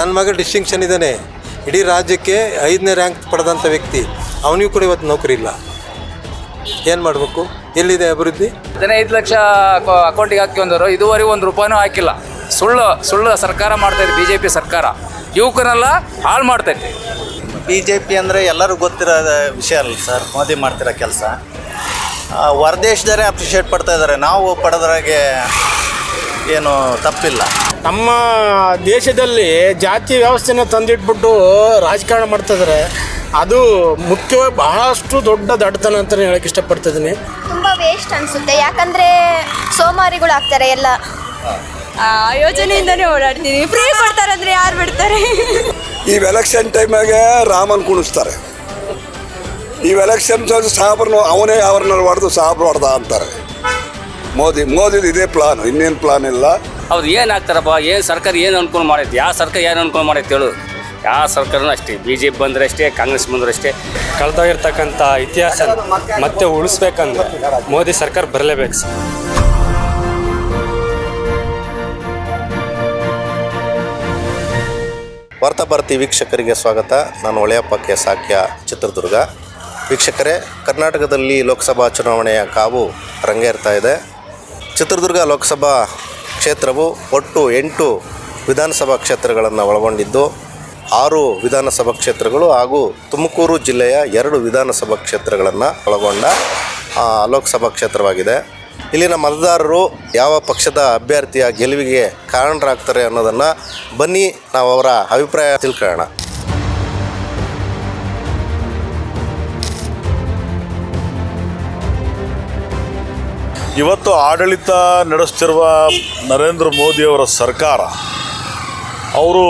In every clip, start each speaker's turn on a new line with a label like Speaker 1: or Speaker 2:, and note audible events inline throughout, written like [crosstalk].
Speaker 1: ನನ್ನ ಮಗ ಡಿಸ್ಟಿಂಕ್ಷನ್ ಇದ್ದಾನೆ ಇಡೀ ರಾಜ್ಯಕ್ಕೆ ಐದನೇ ರ್ಯಾಂಕ್ ಪಡೆದಂಥ ವ್ಯಕ್ತಿ. ಅವನಿಗೂ ಕೂಡ ಇವತ್ತು ನೌಕರಿ ಇಲ್ಲ. ಏನು ಮಾಡಬೇಕು? ಎಲ್ಲಿದೆ ಅಭಿವೃದ್ಧಿ?
Speaker 2: ಹದಿನೈದು ಲಕ್ಷ ಅಕೌಂಟಿಗೆ ಹಾಕಿಕೊಂಡವರು ಇದುವರೆಗೂ ಒಂದು ರೂಪಾಯಿನೂ ಹಾಕಿಲ್ಲ. ಸುಳ್ಳು ಸುಳ್ಳು ಸರ್ಕಾರ ಮಾಡ್ತೈತೆ ಬಿ ಜೆ ಪಿ ಸರ್ಕಾರ. ಯುವಕರೆಲ್ಲ ಹಾಳು ಮಾಡ್ತೈತೆ
Speaker 3: ಬಿ ಜೆ ಪಿ ಅಂದರೆ ಎಲ್ಲರೂ ಗೊತ್ತಿರೋ ವಿಷಯ ಅಲ್ಲ ಸರ್ ಮೋದಿ ಮಾಡ್ತಿರೋ ಕೆಲಸ. ಹೊರದೇಶದವರೇ ಅಪ್ರಿಷಿಯೇಟ್ ಪಡ್ತಾ ಇದ್ದಾರೆ ನಾವು ಪಡೆದ್ರಾಗೆ ಏನು ತಪ್ಪಿಲ್ಲ.
Speaker 4: ನಮ್ಮ ದೇಶದಲ್ಲಿ ಜಾತಿ ವ್ಯವಸ್ಥೆನ ತಂದಿಟ್ಬಿಟ್ಟು ರಾಜಕಾರಣ ಮಾಡ್ತಿದ್ದಾರೆ ಅದು ಮುಖ್ಯವಾಗಿ ಬಹಳಷ್ಟು ದೊಡ್ಡ ದಡ್ತನ ಅಂತಲೇ ಹೇಳಕ್ಕೆ ಇಷ್ಟಪಡ್ತಿದ್ದೀನಿ.
Speaker 5: ತುಂಬ ವೇಸ್ಟ್ ಅನಿಸುತ್ತೆ. ಯಾಕಂದರೆ ಸೋಮಾರಿಗಳು ಆಗ್ತಾರೆ ಎಲ್ಲ.
Speaker 6: ಆ ಯೋಜನೆಯಿಂದನೇ ಓಡಾಡ್ತೀನಿ. ಫ್ರೀ ಕೊಡ್ತಾರೆ ಅಂದರೆ ಯಾರು ಬಿಡ್ತಾರೆ?
Speaker 7: ಈ ಎಲೆಕ್ಷನ್ ಟೈಮಾಗೆ ರಾಮನ್ ಕುಣಿಸ್ತಾರೆ. ಈ ಎಲೆಕ್ಷನ್ ಸಾಹಬ್ರು ಅವನೇ ಅವ್ರನ್ನ ಹೊಡೆದು ಸಾಬ್ರು ಹೊಡೆದ ಅಂತಾರೆ. ಮೋದಿ ಮೋದಿದು ಇದೇ ಪ್ಲಾನ್ ಇನ್ನೇನು ಪ್ಲಾನ್ ಇಲ್ಲ.
Speaker 2: ಅವ್ರು ಏನು ಆಗ್ತಾರಪ್ಪ ಏನು ಸರ್ಕಾರ ಏನು ಅನುಕೂಲ ಮಾಡೈತೆ ಯಾವ ಸರ್ಕಾರ ಏನು ಅನುಕೂಲ ಮಾಡೈತೆ ಹೇಳು. ಯಾವ ಸರ್ಕಾರನೂ ಅಷ್ಟೇ ಬಿ ಜೆ ಪಿ ಬಂದರೆ ಅಷ್ಟೇ ಕಾಂಗ್ರೆಸ್ ಬಂದರೆ ಅಷ್ಟೇ
Speaker 8: ಕಳೆದೋಗಿರ್ತಕ್ಕಂಥ ಇತಿಹಾಸ ಮತ್ತೆ ಉಳಿಸ್ಬೇಕಂದ್ರೆ ಮೋದಿ ಸರ್ಕಾರ ಬರಲೇಬೇಕು ಸರ್.
Speaker 3: ವಾರ್ತಾಭಾರತಿ ವೀಕ್ಷಕರಿಗೆ ಸ್ವಾಗತ. ನಾನು ಒಳೆಯಪ್ಪ ಕೆ. ಸಾಕ್ಯ ಚಿತ್ರದುರ್ಗ. ವೀಕ್ಷಕರೇ ಕರ್ನಾಟಕದಲ್ಲಿ ಲೋಕಸಭಾ ಚುನಾವಣೆಯ ಕಾವು ರಂಗೇರ್ತಾ ಇದೆ. ಚಿತ್ರದುರ್ಗ ಲೋಕಸಭಾ ಕ್ಷೇತ್ರವು ಒಟ್ಟು ಎಂಟು ವಿಧಾನಸಭಾ ಕ್ಷೇತ್ರಗಳನ್ನು ಒಳಗೊಂಡಿದ್ದು, ಆರು ವಿಧಾನಸಭಾ ಕ್ಷೇತ್ರಗಳು ಹಾಗೂ ತುಮಕೂರು ಜಿಲ್ಲೆಯ ಎರಡು ವಿಧಾನಸಭಾ ಕ್ಷೇತ್ರಗಳನ್ನು ಒಳಗೊಂಡ ಲೋಕಸಭಾ ಕ್ಷೇತ್ರವಾಗಿದೆ. ಇಲ್ಲಿನ ಮತದಾರರು ಯಾವ ಪಕ್ಷದ ಅಭ್ಯರ್ಥಿಯ ಗೆಲುವಿಗೆ ಕಾರಣರಾಗ್ತಾರೆ ಅನ್ನೋದನ್ನು ಬನ್ನಿ ನಾವು ಅವರ ಅಭಿಪ್ರಾಯ ತಿಳ್ಕೊಳ್ಳೋಣ.
Speaker 9: ಇವತ್ತು ಆಡಳಿತ ನಡೆಸ್ತಿರುವ ನರೇಂದ್ರ ಮೋದಿಯವರ ಸರ್ಕಾರ, ಅವರು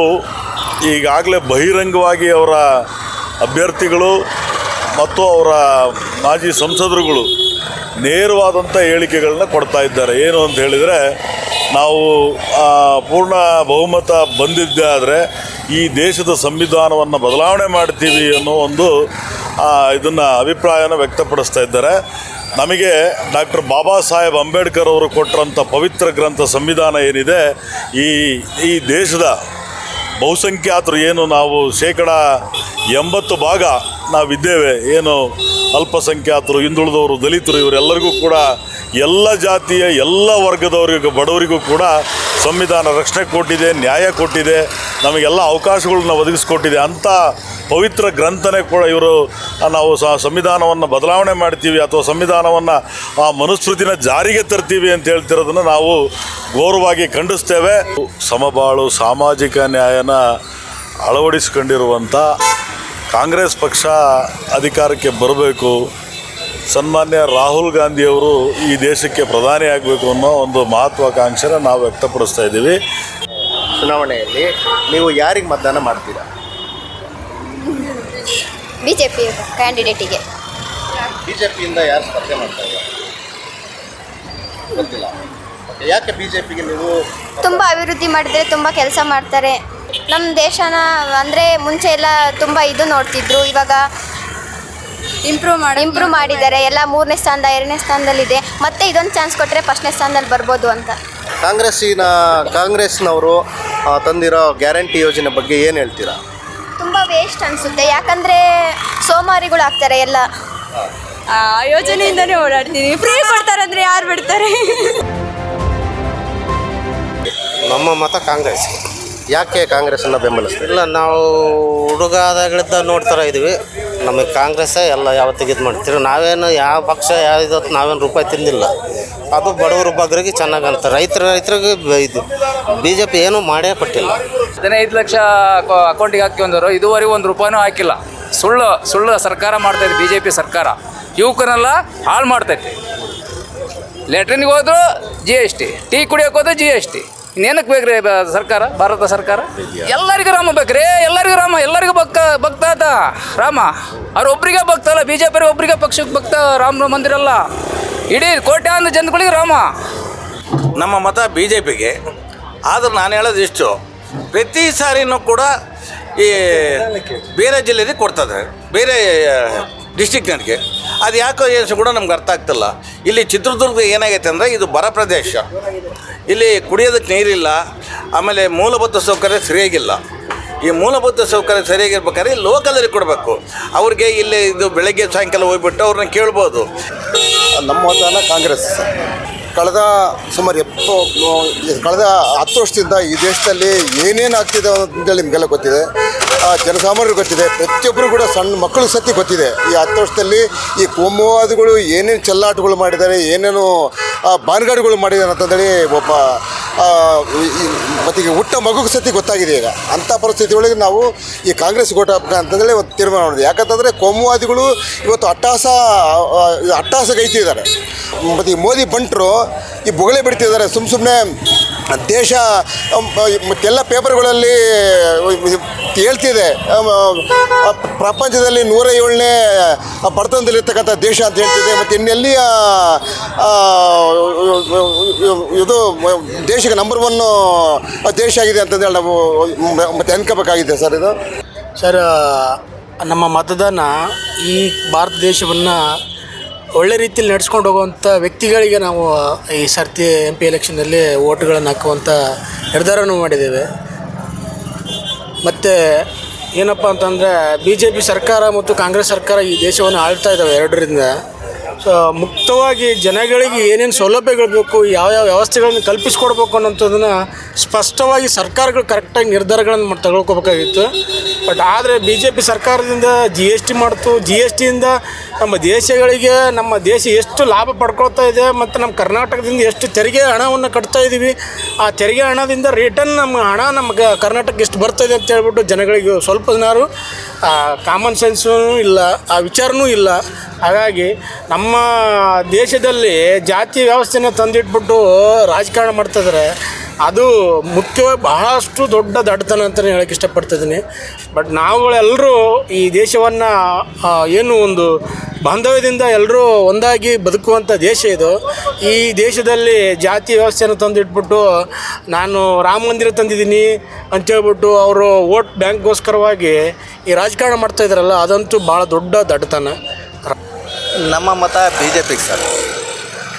Speaker 9: ಈಗಾಗಲೇ ಬಹಿರಂಗವಾಗಿ ಅವರ ಅಭ್ಯರ್ಥಿಗಳು ಮತ್ತು ಅವರ ಮಾಜಿ ಸಂಸದರುಗಳು ನೇರವಾದಂಥ ಹೇಳಿಕೆಗಳನ್ನ ಕೊಡ್ತಾ ಇದ್ದಾರೆ. ಏನು ಅಂತ ಹೇಳಿದರೆ, ನಾವು ಪೂರ್ಣ ಬಹುಮತ ಬಂದಿದ್ದೇ ಆದರೆ ಈ ದೇಶದ ಸಂವಿಧಾನವನ್ನು ಬದಲಾವಣೆ ಮಾಡ್ತೀವಿ ಅನ್ನೋ ಒಂದು ಇದನ್ನು ಅಭಿಪ್ರಾಯನ ವ್ಯಕ್ತಪಡಿಸ್ತಾ ಇದ್ದಾರೆ. ನಮಗೆ ಡಾಕ್ಟರ್ ಬಾಬಾ ಸಾಹೇಬ್ ಅಂಬೇಡ್ಕರ್ ಅವರು ಕೊಟ್ಟರಂಥ ಪವಿತ್ರ ಗ್ರಂಥ ಸಂವಿಧಾನ ಏನಿದೆ, ಈ ಈ ದೇಶದ ಬಹುಸಂಖ್ಯಾತರು ಏನು ನಾವು ಶೇಕಡ ಎಂಬತ್ತು ಭಾಗ ನಾವಿದ್ದೇವೆ, ಏನು ಅಲ್ಪಸಂಖ್ಯಾತರು, ಹಿಂದುಳಿದವರು, ದಲಿತರು, ಇವರೆಲ್ಲರಿಗೂ ಕೂಡ ಎಲ್ಲ ಜಾತಿಯ, ಎಲ್ಲ ವರ್ಗದವರಿಗೂ, ಬಡವರಿಗೂ ಕೂಡ ಸಂವಿಧಾನ ರಕ್ಷಣೆ ಕೊಟ್ಟಿದೆ, ನ್ಯಾಯ ಕೊಟ್ಟಿದೆ, ನಮಗೆಲ್ಲ ಅವಕಾಶಗಳನ್ನ ಒದಗಿಸ್ಕೊಟ್ಟಿದೆ ಅಂಥ ಪವಿತ್ರ ಗ್ರಂಥನೇ ಕೂಡ ಇವರು ನಾವು ಸಂವಿಧಾನವನ್ನು ಬದಲಾವಣೆ ಮಾಡ್ತೀವಿ ಅಥವಾ ಸಂವಿಧಾನವನ್ನು, ಆ, ಮನುಸ್ಮೃತಿನ ಜಾರಿಗೆ ತರ್ತೀವಿ ಅಂತ ಹೇಳ್ತಿರೋದನ್ನು ನಾವು ಗೌರವವಾಗಿ ಖಂಡಿಸ್ತೇವೆ. ಸಮಬಾಳು ಸಾಮಾಜಿಕ ನ್ಯಾಯನ ಅಳವಡಿಸ್ಕೊಂಡಿರುವಂಥ ಕಾಂಗ್ರೆಸ್ ಪಕ್ಷ ಅಧಿಕಾರಕ್ಕೆ ಬರಬೇಕು. ಸನ್ಮಾನ್ಯ ರಾಹುಲ್ ಗಾಂಧಿಯವರು ಈ ದೇಶಕ್ಕೆ ಪ್ರಧಾನಿ ಆಗಬೇಕು ಅನ್ನೋ ಒಂದು ಮಹತ್ವಾಕಾಂಕ್ಷೆನ ನಾವು ವ್ಯಕ್ತಪಡಿಸ್ತಾ ಇದ್ದೀವಿ.
Speaker 3: ಚುನಾವಣೆಯಲ್ಲಿ ನೀವು ಯಾರಿಗೆ ಮತದಾನ ಮಾಡ್ತೀರಾ?
Speaker 5: ಬಿ ಜೆ ಪಿ ಕ್ಯಾಂಡಿಡೇಟಿಗೆ.
Speaker 3: ಬಿ ಜೆ ಪಿಯಿಂದ ಯಾರು ಸ್ಪರ್ಧೆ ಮಾಡ್ತಾ ಇದ್ದಾರೆ? ಗೊತ್ತಿಲ್ಲ. ಯಾಕೆ ಬಿ ಜೆ ಪಿಗೆ ನೀವು
Speaker 5: ತುಂಬ ಅಭಿವೃದ್ಧಿ ಮಾಡಿದರೆ ತುಂಬ ಕೆಲಸ ಮಾಡ್ತಾರೆ. ನಮ್ಮ ದೇಶನ ಅಂದರೆ ಮುಂಚೆ ಎಲ್ಲ ತುಂಬ ಇದು ನೋಡ್ತಿದ್ರು. ಇವಾಗ
Speaker 6: ಇಂಪ್ರೂವ್ ಮಾಡಿ
Speaker 5: ಇಂಪ್ರೂವ್ ಮಾಡಿದ್ದಾರೆ. ಎಲ್ಲ ಮೂರನೇ ಸ್ಥಾನದ ಎರಡನೇ ಸ್ಥಾನದಲ್ಲಿದೆ. ಮತ್ತೆ ಇದೊಂದು ಚಾನ್ಸ್ ಕೊಟ್ಟರೆ ಫಸ್ಟ್ನೇ ಸ್ಥಾನದಲ್ಲಿ ಬರ್ಬೋದು ಅಂತ.
Speaker 3: ಕಾಂಗ್ರೆಸ್ಸಿನ ಕಾಂಗ್ರೆಸ್ನವರು ಆ, ತಂದಿರೋ ಗ್ಯಾರಂಟಿ ಯೋಜನೆ ಬಗ್ಗೆ ಏನು ಹೇಳ್ತೀರಾ?
Speaker 5: ತುಂಬ ವೇಸ್ಟ್ ಅನಿಸುತ್ತೆ. ಯಾಕಂದರೆ ಸೋಮಾರಿಗಳು ಆಗ್ತಾರೆ ಎಲ್ಲ.
Speaker 6: ಆ ಯೋಜನೆಯಿಂದನೇ ಓಡಾಡ್ತೀನಿ. ಫ್ರೀ ಅಂದರೆ ಯಾರು ಬಿಡ್ತಾರೆ?
Speaker 10: ನಮ್ಮ ಮತ ಕಾಂಗ್ರೆಸ್.
Speaker 3: ಯಾಕೆ ಕಾಂಗ್ರೆಸ್ಸನ್ನು ಬೆಂಬಲಿಸ್ತೀರಿ?
Speaker 10: ಇಲ್ಲ ನಾವು ಹುಡುಗಾದಾಗಳಿಂದ ನೋಡ್ತಾರ ಇದೀವಿ ನಮಗೆ ಕಾಂಗ್ರೆಸ್ಸೇ ಎಲ್ಲ ಯಾವತ್ತಿಗೆ ಇದು ಮಾಡ್ತೀರಿ? ನಾವೇನು ಯಾವ ಪಕ್ಷ ಯಾವ ಇದು ನಾವೇನು ರೂಪಾಯಿ ತಿಂದಿಲ್ಲ. ಅದು ಬಡವರು ಬಗ್ಗರಿಗೆ ಚೆನ್ನಾಗಿ ಅಂತ. ರೈತರ ರೈತರಿಗೆ ಇದು ಬಿ ಜೆ ಪಿ ಏನೂ ಮಾಡೇ ಕೊಟ್ಟಿಲ್ಲ.
Speaker 2: ಹದಿನೈದು ಲಕ್ಷ ಅಕೌಂಟಿಗೆ ಹಾಕ್ಕೊಂಡವರು ಇದುವರೆಗೂ ಒಂದು ರೂಪಾಯಿನೂ ಹಾಕಿಲ್ಲ. ಸುಳ್ಳು ಸುಳ್ಳು ಸರ್ಕಾರ ಮಾಡ್ತೈತೆ ಬಿ ಜೆ ಪಿ ಸರ್ಕಾರ. ಯುವಕರನ್ನೆಲ್ಲ ಹಾಳು ಮಾಡ್ತೈತಿ. ಲೆಟ್ರಿನ್ಗೆ ಹೋದ್ರು ಜಿ ಎಸ್ ಟಿ ಟೀ ಕುಡಿಯೋಕೆ ಹೋದ್ರೆ ಜಿ ಎಸ್ ಟಿ ಇನ್ನೇನಕ್ಕೆ ಬೇಕ್ರಿ ಬ- ಸರ್ಕಾರ? ಭಾರತ ಸರ್ಕಾರ? ಎಲ್ಲರಿಗೂ ರಾಮ ಬೇಕ್ರಿ ಎಲ್ಲರಿಗೂ ರಾಮ ಎಲ್ಲರಿಗೂ ಭಕ್ತ ಭಕ್ತ ಆತ ರಾಮ. ಅವ್ರ ಒಬ್ರಿಗೆ ಭಕ್ತ ಅಲ್ಲ ಬಿ ಜೆ ಪಿ ಒಬ್ರಿಗೆ ಪಕ್ಷಕ್ಕೆ ಭಕ್ತ ರಾಮ ಮಂದಿರ ಅಲ್ಲ. ಇಡೀ ಕೋಟ್ಯಾಂತರ ಜನಗಳಿಗೆ ರಾಮ.
Speaker 11: ನಮ್ಮ ಮತ ಬಿ ಜೆ ಪಿಗೆ ಆದ್ರೆ ನಾನು ಹೇಳೋದು ಇಷ್ಟು. ಪ್ರತಿ ಸಾರಿನೂ ಕೂಡ ಈ ಬೇರೆ ಜಿಲ್ಲೆಗೆ ಕೊಡ್ತದೆ ಬೇರೆ ಡಿಸ್ಟಿಕ್ನವ್ರಿಗೆ ಅದು ಯಾಕೋ ಏನು ಕೂಡ ನಮ್ಗೆ ಅರ್ಥ ಆಗ್ತಿಲ್ಲ. ಇಲ್ಲಿ ಚಿತ್ರದುರ್ಗ ಏನಾಗೈತೆ ಅಂದರೆ ಇದು ಬರ ಪ್ರದೇಶ. ಇಲ್ಲಿ ಕುಡಿಯೋದಕ್ಕೆ ನೀರಿಲ್ಲ, ಆಮೇಲೆ ಮೂಲಭೂತ ಸೌಕರ್ಯ ಸರಿಯಾಗಿಲ್ಲ. ಈ ಮೂಲಭೂತ ಸೌಕರ್ಯ ಸರಿಯಾಗಿರ್ಬೇಕಾದ್ರೆ ಲೋಕಲರಿಗೆ ಕೊಡಬೇಕು. ಅವ್ರಿಗೆ ಇಲ್ಲಿ ಇದು ಬೆಳಗ್ಗೆ ಸಾಯಂಕಾಲ ಹೋಗ್ಬಿಟ್ಟು ಅವ್ರನ್ನ ಕೇಳ್ಬೋದು.
Speaker 12: ನಮ್ಮ ಮತದಾನ ಕಾಂಗ್ರೆಸ್. ಕಳೆದ ಸುಮಾರು ಎಪ್ಪತ್ತು ಕಳೆದ ಹತ್ತು ವರ್ಷದಿಂದ ಈ ದೇಶದಲ್ಲಿ ಏನೇನು ಆಗ್ತಿದೆ ಅಂತೇಳಿ ನಿಮಗೆಲ್ಲ ಗೊತ್ತಿದೆ. ಆ, ಜನಸಾಮಾನ್ಯರು ಗೊತ್ತಿದೆ ಪ್ರತಿಯೊಬ್ಬರು ಕೂಡ ಸಣ್ಣ ಮಕ್ಕಳು ಸತಿ ಗೊತ್ತಿದೆ. ಈ ಹತ್ತು ವರ್ಷದಲ್ಲಿ ಈ ಕೋಮುವಾದಿಗಳು ಏನೇನು ಚೆಲ್ಲಾಟಗಳು ಮಾಡಿದ್ದಾರೆ ಏನೇನು ಬಾನ್ಗಾಡುಗಳು ಮಾಡಿದ್ದಾರೆ ಅಂತಂದೇಳಿ ಒಬ್ಬ ಮತ್ತೀಗ ಹುಟ್ಟ ಮಗುಗೆ ಸತಿ ಗೊತ್ತಾಗಿದೆ ಈಗ. ಅಂಥ ಪರಿಸ್ಥಿತಿ ಒಳಗೆ ನಾವು ಈ ಕಾಂಗ್ರೆಸ್ ಗೋಟ ಅಂತಂದರೆ ಒಂದು ತೀರ್ಮಾನ ಮಾಡಿದೆ. ಯಾಕಂತಂದರೆ ಕೋಮುವಾದಿಗಳು ಇವತ್ತು ಅಟ್ಟಾಸ ಅಟ್ಟಾಸಗೈತಿದ್ದಾರೆ ಮತ್ತು ಈ ಮೋದಿ ಬಂಟರು ಈ ಬೊಗಳೆ ಬಿಡ್ತಿದ್ದಾರೆ. ಸುಮ್ಮ ಸುಮ್ಮನೆ ದೇಶ ಎಲ್ಲ ಪೇಪರ್ಗಳಲ್ಲಿ ಹೇಳ್ತಿದೆ. ಪ್ರಪಂಚದಲ್ಲಿ ನೂರ ಏಳನೇ ಬಡತನದಲ್ಲಿರ್ತಕ್ಕಂಥ ದೇಶ ಅಂತ ಹೇಳ್ತಿದೆ. ಮತ್ತು ಇನ್ನೆಲ್ಲಿಯ ಇದು ದೇಶಕ್ಕೆ ನಂಬರ್ ಒನ್ನು ದೇಶ ಆಗಿದೆ ಅಂತಂದೇಳಿ ನಾವು ಮತ್ತೆ ಅನ್ಕೋಬೇಕಾಗಿದೆ ಸರ್ ಇದು.
Speaker 4: ಸರ್ ನಮ್ಮ ಮತದಾನ ಈ ಭಾರತ ದೇಶವನ್ನು ಒಳ್ಳೆ ರೀತಿಯಲ್ಲಿ ನಡೆಸ್ಕೊಂಡು ಹೋಗುವಂಥ ವ್ಯಕ್ತಿಗಳಿಗೆ ನಾವು ಈ ಸರ್ತಿ ಎಂ ಪಿ ಎಲೆಕ್ಷನಲ್ಲಿ ಓಟ್ಗಳನ್ನು ಹಾಕುವಂಥ ನಿರ್ಧಾರನೂ ಮಾಡಿದ್ದೇವೆ. ಮತ್ತು ಏನಪ್ಪ ಅಂತಂದರೆ ಬಿ ಜೆ ಪಿ ಸರ್ಕಾರ ಮತ್ತು ಕಾಂಗ್ರೆಸ್ ಸರ್ಕಾರ ಈ ದೇಶವನ್ನು ಆಳ್ತಾ ಇದ್ದಾವೆ ಎರಡರಿಂದ. ಮುಕ್ತವಾಗಿ ಜನಗಳಿಗೆ ಏನೇನು ಸೌಲಭ್ಯಗಳು ಬೇಕು, ಯಾವ ವ್ಯವಸ್ಥೆಗಳನ್ನು ಕಲ್ಪಿಸ್ಕೊಡ್ಬೇಕು ಅನ್ನೋಂಥದ್ದನ್ನು ಸ್ಪಷ್ಟವಾಗಿ ಸರ್ಕಾರಗಳು ಕರೆಕ್ಟಾಗಿ ನಿರ್ಧಾರಗಳನ್ನು ತಗೊಳ್ಕೋಬೇಕಾಗಿತ್ತು ಬಟ್ ಆದರೆ ಬಿ ಜೆ ಪಿ ಸರ್ಕಾರದಿಂದ ಜಿ ಎಸ್ ಟಿ ಮಾಡ್ತು. ಜಿ ಎಸ್ ಟಿಯಿಂದ ನಮ್ಮ ದೇಶಗಳಿಗೆ, ನಮ್ಮ ದೇಶ ಎಷ್ಟು ಲಾಭ ಪಡ್ಕೊಳ್ತಾ ಇದೆ ಮತ್ತು ನಮ್ಮ ಕರ್ನಾಟಕದಿಂದ ಎಷ್ಟು ತೆರಿಗೆ ಹಣವನ್ನು ಕಟ್ತಾ ಇದ್ದೀವಿ ಆ ತೆರಿಗೆ ಹಣದಿಂದ ರಿಟರ್ನ್ ನಮ್ಮ ಹಣ ನಮ್ಗೆ ಕರ್ನಾಟಕಕ್ಕೆ ಎಷ್ಟು ಬರ್ತಾಯಿದೆ ಅಂತ ಹೇಳ್ಬಿಟ್ಟು ಜನಗಳಿಗೆ ಸ್ವಲ್ಪ ಜನಾರು ಕಾಮನ್ ಸೆನ್ಸೂ ಇಲ್ಲ, ಆ ವಿಚಾರನೂ ಇಲ್ಲ. ಹಾಗಾಗಿ ನಮ್ಮ ದೇಶದಲ್ಲಿ ಜಾತಿ ವ್ಯವಸ್ಥೆನ ತಂದಿಟ್ಬಿಟ್ಟು ರಾಜಕಾರಣ ಮಾಡ್ತಿದ್ದಾರೆ ಅದು ಮುಖ್ಯವಾಗಿ ಬಹಳಷ್ಟು ದೊಡ್ಡ ದಡ್ಡತನ ಅಂತಲೇ ಹೇಳೋಕ್ಕೆ ಇಷ್ಟಪಡ್ತಿದ್ದೀನಿ. ಬಟ್ ನಾವುಗಳೆಲ್ಲರೂ ಈ ದೇಶವನ್ನು ಏನು ಒಂದು ಬಾಂಧವ್ಯದಿಂದ ಎಲ್ಲರೂ ಒಂದಾಗಿ ಬದುಕುವಂಥ ದೇಶ ಇದು. ಈ ದೇಶದಲ್ಲಿ ಜಾತಿ ವ್ಯವಸ್ಥೆಯನ್ನು ತಂದಿಟ್ಬಿಟ್ಟು ನಾನು ರಾಮ ಮಂದಿರ ತಂದಿದ್ದೀನಿ ಅಂತೇಳ್ಬಿಟ್ಟು ಅವರು ವೋಟ್ ಬ್ಯಾಂಕ್ಗೋಸ್ಕರವಾಗಿ ಈ ರಾಜಕಾರಣ ಮಾಡ್ತಾ ಇದ್ದಾರಲ್ಲ ಅದಂತೂ ಭಾಳ ದೊಡ್ಡ ದಡ್ತನ
Speaker 10: ನಮ್ಮ ಮತ ಬಿ ಜೆ ಪಿಗೆ ಸರ್.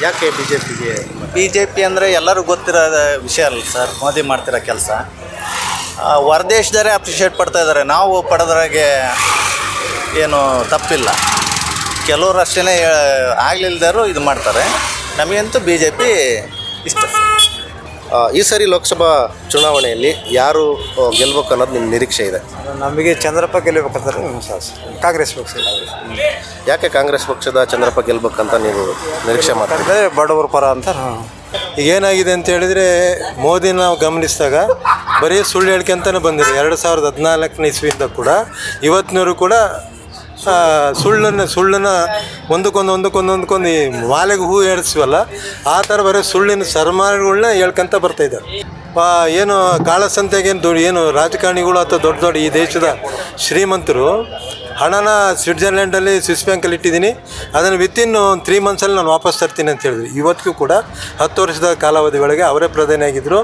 Speaker 3: ಯಾಕೆ ಬಿ ಜೆ ಪಿಗೆ
Speaker 10: ಬಿ ಜೆ ಪಿ ಅಂದರೆ ಎಲ್ಲರೂ ಗೊತ್ತಿರೋ ವಿಷಯ ಅಲ್ಲ ಸರ್ ಮೋದಿ ಮಾಡ್ತಿರೋ ಕೆಲಸ. ಹೊರದೇಶದವರೇ ಅಪ್ರಿಷಿಯೇಟ್ ಪಡ್ತಾ ಇದ್ದಾರೆ. ನಾವು ಪಡೆದ್ರಾಗೆ ಏನು ತಪ್ಪಿಲ್ಲ. ಕೆಲವರು ಅಷ್ಟೇ ಆಗಲಿಲ್ಲದರೂ ಇದು ಮಾಡ್ತಾರೆ. ನಮಗಂತೂ ಬಿ ಜೆ ಪಿ ಇಷ್ಟ
Speaker 3: ಈ ಸಾರಿ ಲೋಕಸಭಾ ಚುನಾವಣೆಯಲ್ಲಿ ಯಾರು ಗೆಲ್ಬೇಕು ಅನ್ನೋದು ನಿಮ್ಮ ನಿರೀಕ್ಷೆ ಇದೆ?
Speaker 12: ನಮಗೆ ಚಂದ್ರಪ್ಪ ಗೆಲ್ಲಬೇಕಂತಾರೆ ಕಾಂಗ್ರೆಸ್ ಪಕ್ಷ
Speaker 3: ಯಾಕೆ ಕಾಂಗ್ರೆಸ್ ಪಕ್ಷದ ಚಂದ್ರಪ್ಪ ಗೆಲ್ಬೇಕಂತ ನೀವು ನಿರೀಕ್ಷೆ ಮಾಡ್ತೀರಿ?
Speaker 12: ಬಡವರ ಪರ ಅಂತ.
Speaker 1: ಈಗ ಏನಾಗಿದೆ ಅಂತ ಹೇಳಿದರೆ ಮೋದಿ ನಾವು ಗಮನಿಸಿದಾಗ ಬರೀ ಸುಳ್ಳು ಹೇಳ್ಕೊಂತಾನೆ ಬಂದಿದೆ. ಎರಡು ಸಾವಿರದ ಹದಿನಾಲ್ಕನೇ ಇಸ್ವಿಯಿಂದ ಕೂಡ ಇವತ್ತಿನವರು ಕೂಡ ಸುಳ್ಳನ್ನು ಸುಳ್ಳನ್ನು ಒಂದಕ್ಕೊಂದು ಒಂದಕ್ಕೊಂದು ಒಂದಕ್ಕೊಂದು ಈ ಮಾಲೆಗೆ ಹೂ ಏರಿಸ್ವಲ್ಲ ಆ ಥರ ಬರೀ ಸುಳ್ಳಿನ ಸರ್ಮಾಗಳನ್ನ ಹೇಳ್ಕೊಂತ ಬರ್ತಾ ಇದ್ದಾರೆ. ಆ, ಏನು ಕಾಳಸಂತೆಗೇನು ದೊಡ್ಡ ಏನು ರಾಜಕಾರಣಿಗಳು ಅಥವಾ ದೊಡ್ಡ ದೊಡ್ಡ ಈ ದೇಶದ ಶ್ರೀಮಂತರು ಹಣನ ಸ್ವಿಟ್ಜರ್ಲ್ಯಾಂಡಲ್ಲಿ ಸ್ವಿಸ್ ಬ್ಯಾಂಕಲ್ಲಿ ಇಟ್ಟಿದ್ದೀನಿ. ಅದನ್ನು ವಿತಿನ್ ಒಂದು ತ್ರೀ ಮಂತ್ಸಲ್ಲಿ ನಾನು ವಾಪಸ್ ತರ್ತೀನಿ ಅಂತ ಹೇಳಿದ್ರು. ಇವತ್ತಿಗೂ ಕೂಡ ಹತ್ತು ವರ್ಷದ ಕಾಲಾವಧಿ ಒಳಗೆ ಅವರೇ ಪ್ರಧಾನಿ ಆಗಿದ್ದರು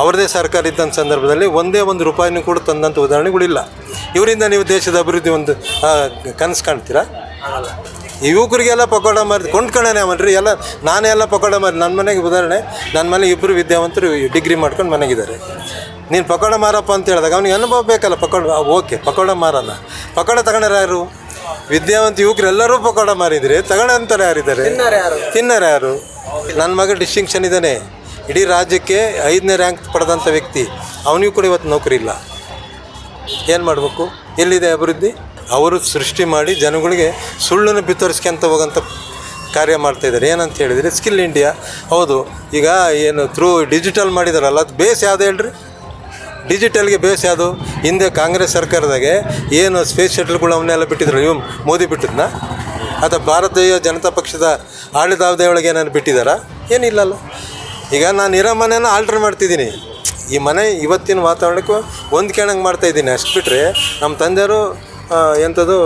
Speaker 1: ಅವ್ರದ್ದೇ ಸರ್ಕಾರ ಇದ್ದಂಥ ಸಂದರ್ಭದಲ್ಲಿ ಒಂದೇ ಒಂದು ರೂಪಾಯಿನೂ ಕೂಡ ತಂದಂಥ ಉದಾಹರಣೆಗಳಿಲ್ಲ. ಇವರಿಂದ ನೀವು ದೇಶದ ಅಭಿವೃದ್ಧಿ ಒಂದು ಕನಸು ಕಾಣ್ತೀರಾ? ಯುವಕರಿಗೆಲ್ಲ ಪಕೋಡ ಮಾರಿ ಕೊಂಡ್ಕೊಂಡೇ ಅವನ್ರಿ ಎಲ್ಲ ನಾನೇ ಎಲ್ಲ ಪಕೋಡ ಮಾರಿ ನನ್ನ ಮನೆಗೆ ಉದಾಹರಣೆ ನನ್ನ ಮನೆಗೆ ಇಬ್ಬರು ವಿದ್ಯಾವಂತರು ಡಿಗ್ರಿ ಮಾಡ್ಕೊಂಡು ಮನೆಗಿದ್ದಾರೆ. ನೀನು ಪಕೋಡ ಮಾರಪ್ಪ ಅಂತ ಹೇಳಿದಾಗ ಅವ್ನಿಗೆ ಅನುಭವ ಬೇಕಲ್ಲ ಪಕೋಡ ಓಕೆ ಪಕೋಡ ಮಾರಲ್ಲ ಪಕೋಡ ತಗೊಂಡಾರ ಯಾರು? ವಿದ್ಯಾವಂತ ಯುವಕರು ಎಲ್ಲರೂ ಪಕೋಡ ಮಾರಿದ್ರೆ ತಗೊಂಡಂತಾರೆ ಯಾರಿದ್ದಾರೆ? ತಿನ್ನೋರು ಯಾರು? ನನ್ನ ಮಗ ಡಿಸ್ಟಿಂಕ್ಷನ್ ಇದ್ದಾನೆ. ಇಡೀ ರಾಜ್ಯಕ್ಕೆ ಐದನೇ ರ್ಯಾಂಕ್ ಪಡೆದಂಥ ವ್ಯಕ್ತಿ, ಅವನಿಗೂ ಕೂಡ ಇವತ್ತು ನೌಕರಿ ಇಲ್ಲ. ಏನು ಮಾಡಬೇಕು? ಎಲ್ಲಿದೆ ಅಭಿವೃದ್ಧಿ? ಅವರು ಸೃಷ್ಟಿ ಮಾಡಿ ಜನಗಳಿಗೆ ಸುಳ್ಳನ್ನು ಬಿತ್ತರಿಸ್ಕೊಂತ ಹೋಗೋಂಥ ಕಾರ್ಯ ಮಾಡ್ತಾ ಇದ್ದಾರೆ. ಏನಂತ ಹೇಳಿದರೆ ಸ್ಕಿಲ್ ಇಂಡಿಯಾ ಹೌದು, ಈಗ ಏನು ಥ್ರೂ ಡಿಜಿಟಲ್ ಮಾಡಿದಾರಲ್ಲ, ಅದು ಬೇಸ್ ಯಾವುದು ಹೇಳ್ರಿ? ಡಿಜಿಟಲ್ಗೆ ಬೇಸ್ ಯಾವುದು? ಹಿಂದೆ ಕಾಂಗ್ರೆಸ್ ಸರ್ಕಾರದಾಗೆ ಏನು ಸ್ಪೇಸ್ ಶಟಲ್ಗಳು ಅವನ್ನೆಲ್ಲ ಬಿಟ್ಟಿದ್ರು. ಇವ್ ಮೋದಿ ಬಿಟ್ಟಿದ್ನ? ಅಥವಾ ಭಾರತೀಯ ಜನತಾ ಪಕ್ಷದ ಆಡಳಿತಾವಧಿಯೊಳಗೆ ಏನಾದ್ರು ಬಿಟ್ಟಿದ್ದಾರಾ? ಏನಿಲ್ಲಲ್ಲ. ಈಗ ನಾನು ಇರೋ ಮನೇನ ಆಲ್ಟ್ರ್ ಮಾಡ್ತಿದ್ದೀನಿ. ಈ ಮನೆ ಇವತ್ತಿನ ವಾತಾವರಣಕ್ಕೂ ಹೊಂದ್ಕೊಳಂಗೆ ಮಾಡ್ತಾ ಇದ್ದೀನಿ. ಅಷ್ಟು ಬಿಟ್ಟರೆ ನಮ್ಮ ತಂದೆಯವರು ಎಂಥದ್ದು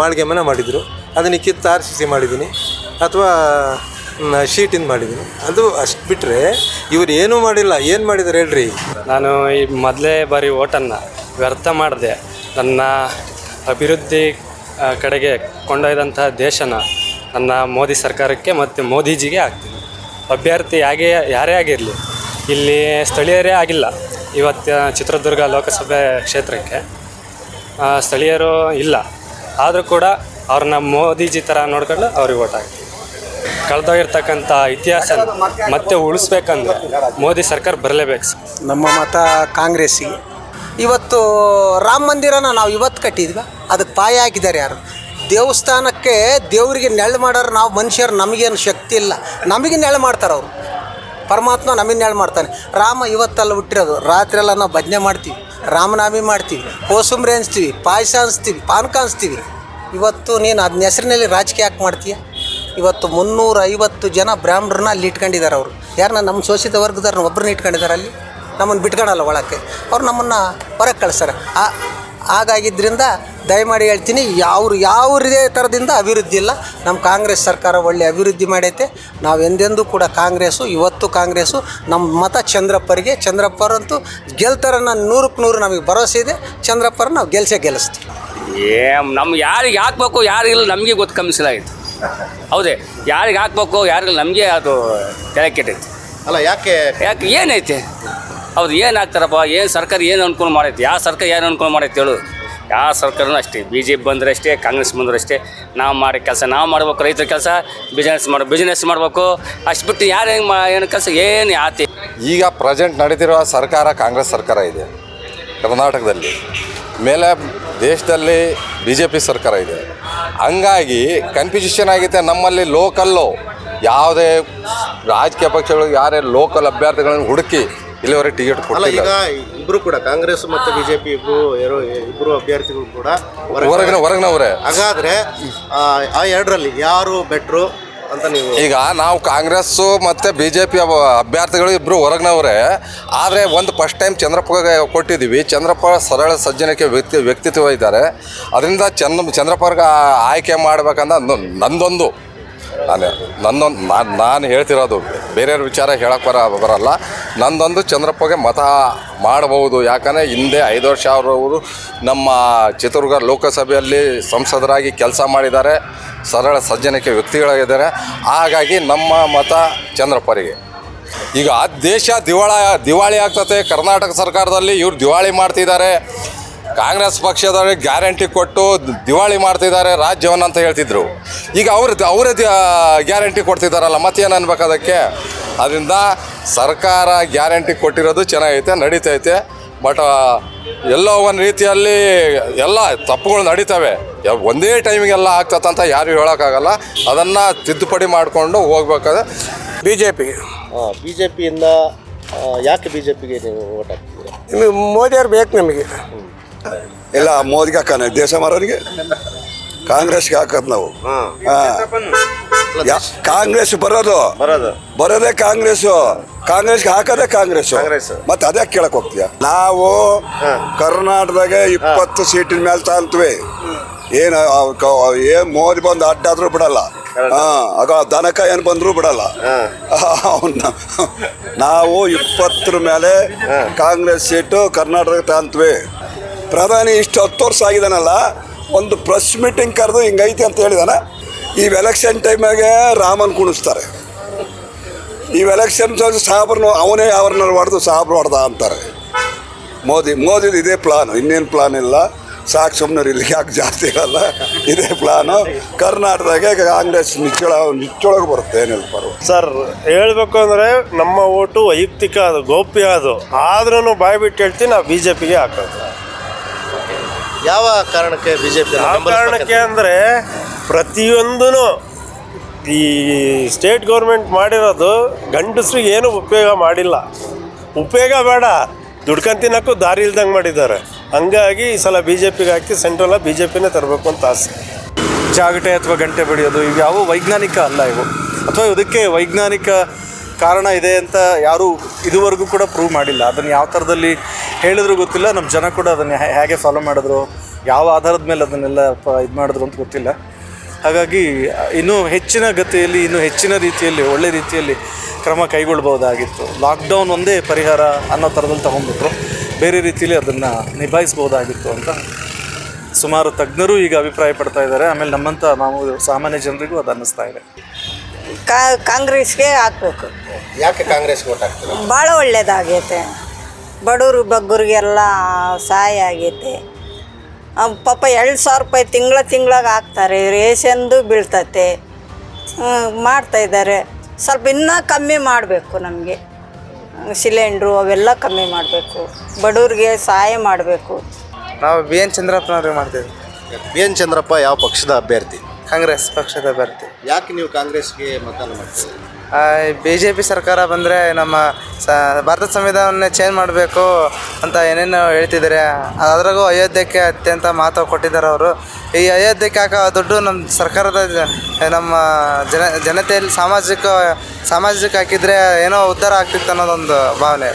Speaker 1: ಮಾಳಿಗೆ ಮನೆ ಮಾಡಿದರು. ಅದನ್ನು ಕಿತ್ತು ಆರ್ ಸಿ ಸಿ ಮಾಡಿದ್ದೀನಿ. ಅಥವಾ ಶೀಟಿಂದ ಮಾಡಿದ್ದೀನಿ. ಅದು ಅಷ್ಟು ಬಿಟ್ಟರೆ ಇವ್ರು ಏನೂ ಮಾಡಿಲ್ಲ. ಏನು ಮಾಡಿದ್ದಾರೆ ಹೇಳ್ರಿ?
Speaker 8: ನಾನು ಈ ಮೊದಲೇ ಬಾರಿ ಓಟನ್ನು ವ್ಯರ್ಥ ಮಾಡಿದೆ. ನನ್ನ ಅಭಿವೃದ್ಧಿ ಕಡೆಗೆ ಕೊಂಡೊಯ್ದಂತಹ ದೇಶನ ನನ್ನ ಮೋದಿ ಸರ್ಕಾರಕ್ಕೆ ಮತ್ತು ಮೋದಿಜಿಗೆ ಹಾಕ್ತೀನಿ ಅಭ್ಯರ್ಥಿ ಯಾಗೇ ಯಾರೇ ಆಗಿರಲಿ, ಇಲ್ಲಿ ಸ್ಥಳೀಯರೇ ಆಗಿಲ್ಲ. ಇವತ್ತು ಚಿತ್ರದುರ್ಗ ಲೋಕಸಭೆ ಕ್ಷೇತ್ರಕ್ಕೆ ಸ್ಥಳೀಯರು ಇಲ್ಲ. ಆದರೂ ಕೂಡ ಅವ್ರನ್ನ ಮೋದಿಜಿ ಥರ ನೋಡ್ಕೊಂಡು ಅವ್ರಿಗೆ ಓಟ್ ಹಾಕ್ತೀವಿ ಕಳೆದೋಗಿರ್ತಕ್ಕಂಥ ಇತಿಹಾಸ ಮತ್ತೆ ಉಳಿಸ್ಬೇಕಂದ್ರೆ ಮೋದಿ ಸರ್ಕಾರ ಬರಲೇಬೇಕು
Speaker 13: ನಮ್ಮ ಮತ ಕಾಂಗ್ರೆಸ್ಸಿಗೆ. ಇವತ್ತು ರಾಮ ಮಂದಿರನ ನಾವು ಇವತ್ತು ಕಟ್ಟಿದ್ವಿ. ಅದಕ್ಕೆ ಪಾಯ ಹಾಕಿದ್ದಾರೆ ಯಾರು? ದೇವಸ್ಥಾನಕ್ಕೆ ದೇವರಿಗೆ ನೆರಳು ಮಾಡೋರು ನಾವು ಮನುಷ್ಯರು ನಮಗೇನು ಶಕ್ತಿ ಇಲ್ಲ. ನಮಗೆ ನೆಳ್ಳು ಮಾಡ್ತಾರೆ ಅವರು. ಪರಮಾತ್ಮ ನಮಗೆ ನೆಳ್ಳು ಮಾಡ್ತಾನೆ. ರಾಮ ಇವತ್ತಲ್ಲ ಹುಟ್ಟಿರೋದು. ರಾತ್ರಿ ಎಲ್ಲ ನಾವು ಭಜನೆ ಮಾಡ್ತೀವಿ. ರಾಮನಾಮಿ ಮಾಡ್ತೀವಿ. ಕೋಸುಂಬ್ರಿ ಅನಿಸ್ತೀವಿ ಪಾಯಸ ಅನಿಸ್ತೀವಿ ಪಾನಕ ಅನಿಸ್ತೀವಿ ಇವತ್ತು ನೀನು ಅದನ್ನ ಹೆಸರಿನಲ್ಲಿ ರಾಜಕೀಯ ಯಾಕೆ ಮಾಡ್ತೀಯ? ಇವತ್ತು ಮುನ್ನೂರ ಐವತ್ತು ಜನ ಬ್ರಾಹ್ಮಣರನ್ನ ಅಲ್ಲಿ ಇಟ್ಕೊಂಡಿದ್ದಾರೆ ಅವರು. ಯಾರನ್ನ ನಮ್ಮ ಶೋಷಿತ ವರ್ಗದವ್ರನ್ನ ಒಬ್ಬರನ್ನ ಇಟ್ಕೊಂಡಿದ್ದಾರೆ ಅಲ್ಲಿ? ನಮ್ಮನ್ನು ಬಿಟ್ಕೊಳಲ್ಲ ಒಳಕ್ಕೆ. ಅವ್ರು ನಮ್ಮನ್ನು ಹೊರಗೆ ಕಳಿಸ್ತಾರೆ ಆ ಹಾಗಾಗಿದ್ದರಿಂದ ದಯಮಾಡಿ ಹೇಳ್ತೀನಿ ಯಾವ ಯಾವುದೇ ಥರದಿಂದ ಅಭಿವೃದ್ಧಿ ಇಲ್ಲ. ನಮ್ಮ ಕಾಂಗ್ರೆಸ್ ಸರ್ಕಾರ ಒಳ್ಳೆ ಅಭಿವೃದ್ಧಿ ಮಾಡೈತೆ. ನಾವು ಎಂದೆಂದೂ ಕೂಡ ಕಾಂಗ್ರೆಸ್ಸು ಇವತ್ತು ಕಾಂಗ್ರೆಸ್ಸು ನಮ್ಮ ಮತ ಚಂದ್ರಪ್ಪರಿಗೆ ಚಂದ್ರಪ್ಪರಂತೂ ಗೆಲ್ತಾರನ್ನ ನೂರಕ್ಕೆ ನೂರು ನಮಗೆ ಭರವಸೆ ಇದೆ. ಚಂದ್ರಪ್ಪರ ನಾವು ಗೆಲ್ಸೇ ಗೆಲ್ಲಿಸ್ತೀವಿ
Speaker 2: ಏ ನಮ್ಗೆ ಯಾರಿಗೆ ಹಾಕ್ಬೇಕು ಯಾರಿಗಿಲ್ಲ ನಮಗೆ ಗೊತ್ತು ಕಮಿಸಲಾಗಿತ್ತು ಹೌದೇ ಯಾರಿಗೆ ಹಾಕ್ಬೇಕು ಯಾರಿಗಿಲ್ಲ ನಮಗೆ ಅದು ತಲೆ ಕೆಟ್ಟೈತಿ.
Speaker 3: ಅಲ್ಲ ಯಾಕೆ?
Speaker 2: ಯಾಕೆ ಏನೈತೆ ಹೌದು, ಏನು ಆಗ್ತಾರಪ್ಪ? ಏನು ಸರ್ಕಾರ ಏನು ಅನುಕೂಲ ಮಾಡೈತೆ? ಯಾವ ಸರ್ಕಾರ ಏನು ಅನುಕೂಲ ಮಾಡೈತೆ ಹೇಳು. ಯಾವ ಸರ್ಕಾರನೂ ಅಷ್ಟೇ. ಬಿ ಜೆ ಪಿ ಬಂದರೆ ಅಷ್ಟೇ, ಕಾಂಗ್ರೆಸ್ ಬಂದರೂ ಅಷ್ಟೇ. ನಾವು ಮಾಡೋ ಕೆಲಸ, ನಾವು ಮಾಡ್ಬೇಕು, ರೈತರ ಕೆಲಸ ಬಿಸ್ನೆಸ್ ಮಾಡಿ ಬಿಸ್ನೆಸ್ ಮಾಡಬೇಕು. ಅಷ್ಟು ಬಿಟ್ಟು ಯಾರು ಹೆಂಗೆ ಮಾ, ಏನು ಕೆಲಸ, ಏನು ಆತಿ?
Speaker 14: ಈಗ ಪ್ರೆಸೆಂಟ್ ನಡೀತಿರುವ ಸರ್ಕಾರ ಕಾಂಗ್ರೆಸ್ ಸರ್ಕಾರ ಇದೆ, ಕರ್ನಾಟಕದಲ್ಲಿ. ಮೇಲೆ ದೇಶದಲ್ಲಿ ಬಿ ಜೆ ಪಿ ಸರ್ಕಾರ ಇದೆ. ಹಂಗಾಗಿ ಕನ್ಫ್ಯೂಷನ್ ಆಗಿದೆ ನಮ್ಮಲ್ಲಿ ಲೋಕಲ್ಲು ಯಾವುದೇ ರಾಜಕೀಯ ಪಕ್ಷಗಳು, ಯಾರೇ ಲೋಕಲ್ ಅಭ್ಯರ್ಥಿಗಳನ್ನು ಹುಡುಕಿ ಇಲ್ಲಿವರೆಗೆ ಟಿಕೆಟ್
Speaker 3: ಅಲ್ಲ ಈಗ ಇಬ್ರು ಕೂಡ ಕಾಂಗ್ರೆಸ್ ಮತ್ತು ಬಿಜೆಪಿ ಇಬ್ರು ಯಾರೋ ಇಬ್ರು ಅಭ್ಯರ್ಥಿಗಳು ಕೂಡ
Speaker 14: ಹೊರಗಿನ ಹೊರಗಿನವರೇ.
Speaker 3: ಹಾಗಾದ್ರೆ ಆ, ಆ ಎರಡರಲ್ಲಿ ಯಾರು ಬೆಟ್ರು ಅಂತ ನೀವು
Speaker 14: ಈಗ ನಾವು ಕಾಂಗ್ರೆಸ್ಸು ಮತ್ತು ಬಿ ಜೆ ಪಿ ಅಭ್ಯರ್ಥಿಗಳು ಇಬ್ಬರು ಹೊರಗಿನವ್ರೆ. ಆದರೆ ಒಂದು ಫಸ್ಟ್ ಟೈಮ್ ಚಂದ್ರಪ್ಪಗೆ ಕೊಟ್ಟಿದ್ದೀವಿ. ಚಂದ್ರಪ್ಪ ಸರಳ ಸಜ್ಜನಕ್ಕೆ ವ್ಯಕ್ತಿ ವ್ಯಕ್ತಿತ್ವ ಇದ್ದಾರೆ. ಅದರಿಂದ ಚಂದ್ರ ಚಂದ್ರಪ್ಪರ್ಗೆ ಆಯ್ಕೆ ಮಾಡ್ಬೇಕಂದ ನ- ನಂದೊಂದು. ನಾನು ನನ್ನೊಂದು ನಾನು ನಾನು ಹೇಳ್ತಿರೋದು ಬೇರೆಯವ್ರ ವಿಚಾರ ಹೇಳಕ್ಕೆ ಬರ ಬರಲ್ಲ. ನಂದೊಂದು ಚಂದ್ರಪ್ಪಗೆ ಮತ ಮಾಡಬಹುದು. ಯಾಕಂದರೆ ಹಿಂದೆ ಐದು ವರ್ಷ ಅವರು ನಮ್ಮ ಚಿತ್ರದುರ್ಗ ಲೋಕಸಭೆಯಲ್ಲಿ ಸಂಸದರಾಗಿ ಕೆಲಸ ಮಾಡಿದ್ದಾರೆ. ಸರಳ ಸಜ್ಜನಿಕೆ ವ್ಯಕ್ತಿಗಳಾಗಿದ್ದಾರೆ. ಹಾಗಾಗಿ ನಮ್ಮ ಮತ ಚಂದ್ರಪ್ಪರಿಗೆ. ಈಗ ಆ ದೇಶ ದಿವಾಳ ದಿವಾಳಿ ಆಗ್ತತೆ. ಕರ್ನಾಟಕ ಸರ್ಕಾರದಲ್ಲಿ ಇವ್ರು ದಿವಾಳಿ ಮಾಡ್ತಿದ್ದಾರೆ. ಕಾಂಗ್ರೆಸ್ ಪಕ್ಷದವ್ರಿಗೆ ಗ್ಯಾರಂಟಿ ಕೊಟ್ಟು ದಿವಾಳಿ ಮಾಡ್ತಿದ್ದಾರೆ ರಾಜ್ಯವನ್ನು ಅಂತ ಹೇಳ್ತಿದ್ರು. ಈಗ ಅವ್ರ ಅವರೇ ಗ್ಯಾರಂಟಿ ಕೊಡ್ತಿದ್ದಾರಲ್ಲ ಮತ್ತೇನು ಅನ್ಬೇಕು ಅದಕ್ಕೆ? ಅದರಿಂದ ಸರ್ಕಾರ ಗ್ಯಾರಂಟಿ ಕೊಟ್ಟಿರೋದು ಚೆನ್ನಾಗೈತೆ ನಡೀತೈತೆ ಬಟ್ ಎಲ್ಲೋ ಒಂದು ರೀತಿಯಲ್ಲಿ ಎಲ್ಲ ತಪ್ಪುಗಳು ನಡೀತವೆ. ಒಂದೇ ಟೈಮಿಗೆಲ್ಲ ಆಗ್ತದಂತ ಯಾರು ಹೇಳೋಕ್ಕಾಗಲ್ಲ. ಅದನ್ನು ತಿದ್ದುಪಡಿ ಮಾಡಿಕೊಂಡು ಹೋಗ್ಬೇಕಾದ್ರೆ
Speaker 4: ಬಿ ಜೆ ಪಿಗೆ
Speaker 3: ಬಿ ಜೆ ಪಿಯಿಂದ ಯಾಕೆ ಬಿ ಜೆ ಪಿಗೆ ನೀವು ಓಟ್ ಹಾಕ್ತೀರಾ
Speaker 4: ನಿಮಗೆ ಮೋದಿಯವ್ರು ಬೇಕು ನಮಗೆ.
Speaker 7: ಇಲ್ಲ ಮೋದಿಗೆ ಹಾಕೋಣ. ದೇಶ ಮಾರೋರಿಗೆ? ಕಾಂಗ್ರೆಸ್ಗೆ ಹಾಕೋದು ನಾವು. ಯಾ- ಕಾಂಗ್ರೆಸ್ ಬರೋದು.
Speaker 3: ಬರೋದು.
Speaker 7: ಬರೋದೇ ಕಾಂಗ್ರೆಸ್ ಕಾಂಗ್ರೆಸ್ಗೆ ಹಾಕೋದೇ ಕಾಂಗ್ರೆಸ್
Speaker 3: ಕಾಂಗ್ರೆಸ್.
Speaker 7: ಮತ್ತೆ ಅದೇ ಕೇಳಕ್ ಹೋಗ್ತೀಯ? ನಾವು ಕರ್ನಾಟಕದಾಗ ಇಪ್ಪತ್ತು ಸೀಟಿನ ಮೇಲೆ ತಾಂತೀವಿ. ಏನು ಅವ್ ಕ- ಏನ್ ಮೋದಿ ಬಂದು ಅಡ್ಡಾದ್ರೂ ಬಿಡಲ್ಲ. ಹಾ ಆಗ ದನಕ ಏನು ಬಂದ್ರು ಬಿಡಲ್ಲ. [laughs] ಅವ್ನ ನಾವು ಇಪ್ಪತ್ತರ ಮೇಲೆ ಕಾಂಗ್ರೆಸ್ ಸೀಟು ಕರ್ನಾಟಕ ತಾಂತೀವಿ. ಪ್ರಧಾನಿ ಇಷ್ಟು ಹತ್ತು ವರ್ಷ ಆಗಿದಾನಲ್ಲ ಒಂದು ಪ್ರೆಸ್ ಮೀಟಿಂಗ್ ಕರೆದು ಹಿಂಗೈತಿ ಅಂತ ಹೇಳಿದಾನೆ. ಈ ಎಲೆಕ್ಷನ್ ಟೈಮಾಗೆ ರಾಮನ್ ಕುಣಿಸ್ತಾರೆ. ಈ ಎಲೆಕ್ಷನ್ ಸಾಬ್ರನ್ನ ಅವನೇ ಅವ್ರನ್ನ ಹೊಡೆದು ಸಾಬ್ರು ಹೊಡೆದ ಅಂತಾರೆ. ಮೋದಿ, ಮೋದಿದು ಇದೇ ಪ್ಲಾನು ಇನ್ನೇನು ಪ್ಲಾನ್ ಇಲ್ಲ. ಸಾಕು ಸುಮ್ಮನೆ ಇಲ್ಲಿ ಯಾಕೆ ಜಾಸ್ತಿ ಇರಲ್ಲ. ಇದೇ ಪ್ಲಾನು ಕರ್ನಾಟಕದಾಗೆ ಕಾಂಗ್ರೆಸ್ ನಿಚ್ಚಳ, ನಿಚ್ಚೊಳಗೆ ಬರುತ್ತೆ, ಏನಿಲ್ಲ ಪರ್ವ.
Speaker 15: ಸರ್ ಹೇಳಬೇಕು ಅಂದರೆ ನಮ್ಮ ಓಟು ವೈಯಕ್ತಿಕ ಅದು, ಗೌಪ್ಯ ಅದು. ಆದ್ರೂ ಬಾಯ್ಬಿಟ್ಟು ಹೇಳ್ತೀನಿ, ನಾವು ಬಿ ಜೆ ಪಿಗೆ ಹಾಕೋದು.
Speaker 3: ಯಾವ ಕಾರಣಕ್ಕೆ ಬಿಜೆಪಿ ಜೆ ಪಿ
Speaker 15: ಯಾವ ಕಾರಣಕ್ಕೆ ಅಂದರೆ ಪ್ರತಿಯೊಂದೂ ಈ ಸ್ಟೇಟ್ ಗೌರ್ಮೆಂಟ್ ಮಾಡಿರೋದು ಗಂಡಸ್ರಿಗೆ ಏನು ಉಪಯೋಗ ಮಾಡಿಲ್ಲ. ಉಪಯೋಗ ಬೇಡ. ದುಡ್ಕೊಂಡ್ ತಿನ್ನಕ್ಕೂ ದಾರಿ ಇಲ್ದಂಗೆ ಮಾಡಿದ್ದಾರೆ. ಹಂಗಾಗಿ ಈ ಸಲ ಬಿ ಜೆ ಪಿಗೆ ಹಾಕಿ ಸೆಂಟ್ರಲ್ಲ ಬಿ ಜೆ ಪಿನೇ ತರಬೇಕು ಅಂತ ಆಸೆ.
Speaker 16: ಜಾಗಟೆ ಅಥವಾ ಗಂಟೆ ಬಡಿಯೋದು ಇವು ಯಾವ ವೈಜ್ಞಾನಿಕ ಅಲ್ಲ ಇವು. ಅಥವಾ ಇದಕ್ಕೆ ವೈಜ್ಞಾನಿಕ ಕಾರಣ ಇದೆ ಅಂತ ಯಾರೂ ಇದುವರೆಗೂ ಕೂಡ ಪ್ರೂವ್ ಮಾಡಿಲ್ಲ. ಅದನ್ನು ಯಾವ ಥರದಲ್ಲಿ ಹೇಳಿದ್ರು ಗೊತ್ತಿಲ್ಲ ನಮ್ಮ ಜನ ಕೂಡ ಅದನ್ನು ಹೇಗೆ ಫಾಲೋ ಮಾಡಿದ್ರು ಯಾವ ಆಧಾರದ ಮೇಲೆ ಅದನ್ನೆಲ್ಲ ಇದು ಮಾಡಿದ್ರು ಅಂತ ಗೊತ್ತಿಲ್ಲ. ಹಾಗಾಗಿ ಇನ್ನೂ ಹೆಚ್ಚಿನ ಗತಿಯಲ್ಲಿ ಇನ್ನೂ ಹೆಚ್ಚಿನ ರೀತಿಯಲ್ಲಿ ಒಳ್ಳೆ ರೀತಿಯಲ್ಲಿ ಕ್ರಮ ಕೈಗೊಳ್ಬೋದಾಗಿತ್ತು ಲಾಕ್ಡೌನ್ ಒಂದೇ ಪರಿಹಾರ ಅನ್ನೋ ಥರದಲ್ಲಿ ತೊಗೊಂಡ್ಬಿಟ್ರು. ಬೇರೆ ರೀತಿಯಲ್ಲಿ ಅದನ್ನು ನಿಭಾಯಿಸ್ಬೋದಾಗಿತ್ತು ಅಂತ ಸುಮಾರು ತಜ್ಞರು ಈಗ ಅಭಿಪ್ರಾಯ ಪಡ್ತಾ ಇದ್ದಾರೆ. ಆಮೇಲೆ ನಮ್ಮಂಥ ನಾವು ಸಾಮಾನ್ಯ ಜನರಿಗೂ ಅದು ಅನ್ನಿಸ್ತಾ ಇದೆ.
Speaker 6: ಕಾಂಗ್ರೆಸ್ಗೆ ಹಾಕ್ಬೇಕು.
Speaker 3: ಯಾಕೆ ಕಾಂಗ್ರೆಸ್ಗೆ ಓಟ್ ಹಾಕ್ತೀರಾ?
Speaker 6: ಭಾಳ ಒಳ್ಳೇದಾಗೈತೆ. ಬಡವರು ಬಗ್ಗರಿಗೆಲ್ಲ ಸಹಾಯ ಆಗೈತೆ. ಪಾಪ ಎರಡು ಸಾವಿರ ರೂಪಾಯಿ ತಿಂಗಳ ತಿಂಗ್ಳಾಗ ಹಾಕ್ತಾರೆ ರೇಷನ್ದು ಬೀಳ್ತೈತೆ. ಮಾಡ್ತಾ ಇದ್ದಾರೆ. ಸ್ವಲ್ಪ ಇನ್ನೂ ಕಮ್ಮಿ ಮಾಡಬೇಕು ನಮಗೆ. ಸಿಲಿಂಡ್ರು ಅವೆಲ್ಲ ಕಮ್ಮಿ ಮಾಡಬೇಕು. ಬಡವ್ರಿಗೆ ಸಹಾಯ ಮಾಡಬೇಕು.
Speaker 17: ನಾವು ಬಿ ಎನ್ ಚಂದ್ರಪ್ಪನವ್ರಿಗೆ ಮಾಡ್ತೀವಿ.
Speaker 3: ಬಿ ಎನ್ ಚಂದ್ರಪ್ಪ ಯಾವ ಪಕ್ಷದ ಅಭ್ಯರ್ಥಿ?
Speaker 17: ಕಾಂಗ್ರೆಸ್ ಪಕ್ಷದ ಅಭ್ಯರ್ಥಿ.
Speaker 3: ಯಾಕೆ ನೀವು ಕಾಂಗ್ರೆಸ್ಗೆ ಮತದಾನ ಮಾಡ್ತೀರಿ?
Speaker 17: ಬಿ ಜೆ ಪಿ ಸರ್ಕಾರ ಬಂದರೆ ನಮ್ಮ ಸ, ಭಾರತ ಸಂವಿಧಾನವನ್ನೇ ಚೇಂಜ್ ಮಾಡಬೇಕು ಅಂತ ಏನೇನು ಹೇಳ್ತಿದ್ದಾರೆ. ಅದ್ರಾಗೂ ಅಯೋಧ್ಯಕ್ಕೆ ಅತ್ಯಂತ ಮಹತ್ವ ಕೊಟ್ಟಿದ್ದಾರೆ ಅವರು. ಈ ಅಯೋಧ್ಯಕ್ಕೆ ಹಾಕೋ ದುಡ್ಡು ನಮ್ಮ ಸರ್ಕಾರದ, ನಮ್ಮ ಜನ, ಜನತೆಯಲ್ಲಿ ಸಾಮಾಜಿಕ ಸಾಮಾಜಿಕ ಹಾಕಿದರೆ ಏನೋ ಉದ್ಧಾರ ಆಗ್ತಿತ್ತು ಅನ್ನೋದೊಂದು ಭಾವನೆ.